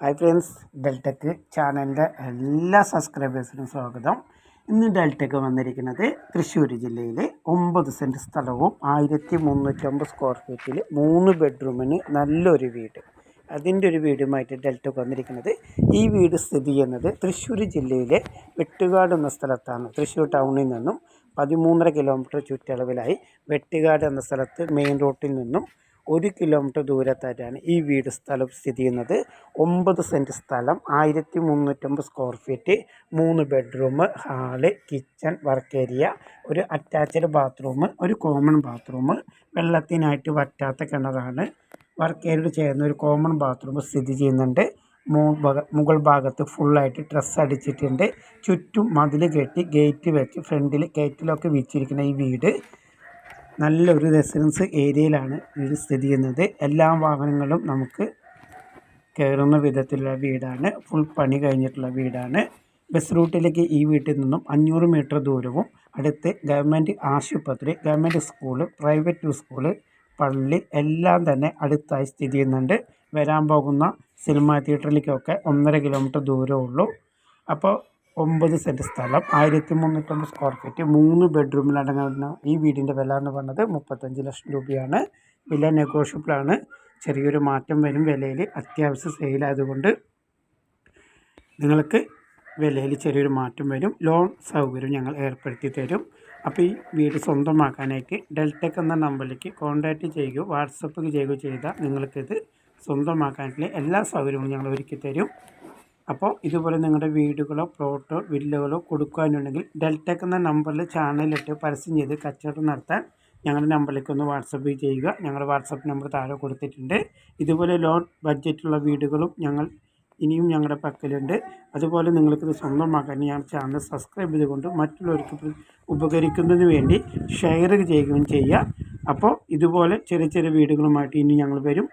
Hi friends Deltech ചാനലിന്റെ എല്ലാ സബ്സ്ക്രൈബേഴ്സിനും സ്വാഗതം. ഇന്ന് ഡെൽടെക് വന്നിരിക്കുന്നത് തൃശ്ശൂർ ജില്ലയിലെ ഒമ്പത് സെന്റ് സ്ഥലവും ആയിരത്തി മുന്നൂറ്റമ്പത് സ്ക്വയർ ഫീറ്റിൽ മൂന്ന് ബെഡ്റൂമിന് നല്ലൊരു വീട്. അതിന്റെ ഒരു വീടുമായിട്ട് ഡെൽറ്റക്ക് വന്നിരിക്കുന്നത് ഈ വീട് സ്ഥിതി ചെയ്യുന്നത് തൃശ്ശൂർ ജില്ലയിലെ വെട്ടുകാട് എന്ന സ്ഥലത്താണ്. തൃശ്ശൂർ ടൗണിൽ നിന്നും പതിമൂന്നര കിലോമീറ്റർ ചുറ്റളവിലായി വെട്ടുകാട് എന്ന സ്ഥലത്ത് മെയിൻ റോട്ടിൽ നിന്നും ഒരു കിലോമീറ്റർ ദൂരത്തായിട്ടാണ് ഈ വീട് സ്ഥലം സ്ഥിതി ചെയ്യുന്നത്. ഒമ്പത് സെന്റ് സ്ഥലം ആയിരത്തി മുന്നൂറ്റമ്പത് സ്ക്വയർ ഫീറ്റ് മൂന്ന് bedroom hall kitchen work area ഒരു അറ്റാച്ച്ഡ് ബാത്റൂം ഒരു കോമൺ ബാത്റൂം വെള്ളത്തിനായിട്ട് വറ്റാത്ത കിണറാണ്. വർക്ക് ഏരിയയോട് ചേർന്ന് ഒരു കോമൺ ബാത്റൂം സ്ഥിതി ചെയ്യുന്നുണ്ട്. മുകൾ ഭാഗത്ത് ഫുള്ളായിട്ട് ഡ്രസ്സ് അടിച്ചിട്ടുണ്ട്. ചുറ്റും മതിൽ കെട്ടി ഗേറ്റ് വെച്ച് ഫ്രണ്ടിൽ ഗേറ്റിലൊക്കെ വിരിച്ചിരിക്കുന്ന ഈ വീട്. നല്ലൊരു റെസിഡൻസ് ഏരിയയിലാണ് വീട് സ്ഥിതി ചെയ്യുന്നത്. എല്ലാ വാഹനങ്ങളും നമുക്ക് കയറുന്ന വിധത്തിലുള്ള വീടാണ്. ഫുൾ പണി കഴിഞ്ഞിട്ടുള്ള വീടാണ്. ബസ് റൂട്ടിലേക്ക് ഈ വീട്ടിൽ നിന്നും അഞ്ഞൂറ് മീറ്റർ ദൂരവും അടുത്ത് ഗവൺമെന്റ് ആശുപത്രി ഗവൺമെന്റ് സ്കൂൾ പ്രൈവറ്റ് സ്കൂൾ പള്ളി എല്ലാം തന്നെ അടുത്തായി സ്ഥിതി ചെയ്യുന്നുണ്ട്. വരാൻ പോകുന്ന സിനിമ തിയേറ്ററിലേക്കൊക്കെ ഒന്നര കിലോമീറ്റർ ദൂരമേ ഉള്ളൂ. അപ്പോൾ ഒമ്പത് സെന്റ് സ്ഥലം ആയിരത്തി മുന്നൂറ്റമ്പത് സ്ക്വയർ ഫീറ്റ് മൂന്ന് ബെഡ്റൂമിലടങ്ങുന്ന ഈ വീടിന്റെ വില എന്ന് പറഞ്ഞത് മുപ്പത്തഞ്ച് ലക്ഷം രൂപയാണ്. വില നെഗോഷ്യബിളാണ് ചെറിയൊരു മാറ്റം വരും. വിലയിൽ അത്യാവശ്യം സെയിലായതുകൊണ്ട് നിങ്ങൾക്ക് വിലയിൽ ചെറിയൊരു മാറ്റം വരും. ലോൺ സൗകര്യം ഞങ്ങൾ ഏർപ്പെടുത്തി തരും. അപ്പോൾ ഈ വീട് സ്വന്തമാക്കാനായിട്ട് ഡെൽടെക് എന്ന നമ്പറിലേക്ക് കോൺടാക്റ്റ് ചെയ്യുകയോ വാട്സപ്പ് ചെയ്യുകയോ ചെയ്താൽ നിങ്ങൾക്കിത് സ്വന്തമാക്കാനായിട്ടുള്ള എല്ലാ സൗകര്യങ്ങളും ഞങ്ങൾ ഒരുക്കി തരും. അപ്പോൾ ഇതുപോലെ നിങ്ങളുടെ വീടുകളോ പ്ലോട്ടോ വില്ലകളോ കൊടുക്കാനുണ്ടെങ്കിൽ ഡെൽടെക് എന്ന നമ്പറിൽ ചാനലിട്ട് പരസ്യം ചെയ്ത് കച്ചവടം നടത്താൻ ഞങ്ങളുടെ നമ്പറിലേക്ക് ഒന്ന് വാട്സപ്പ് ചെയ്യുക. ഞങ്ങളുടെ വാട്സപ്പ് നമ്പർ താഴെ കൊടുത്തിട്ടുണ്ട്. ഇതുപോലെ ലോ ബഡ്ജറ്റുള്ള വീടുകളും ഞങ്ങൾ ഇനിയും ഞങ്ങളുടെ പക്കലുണ്ട്. അതുപോലെ നിങ്ങൾക്കിത് സ്വന്തമാക്കാൻ ഞാൻ ചാനൽ സബ്സ്ക്രൈബ് ചെയ്തുകൊണ്ട് മറ്റുള്ളവർക്ക് ഉപകരിക്കുന്നതിന് വേണ്ടി ഷെയർ ചെയ്യുകയും ചെയ്യുക. അപ്പോൾ ഇതുപോലെ ചെറിയ ചെറിയ വീടുകളുമായിട്ട് ഇനി ഞങ്ങൾ വരും.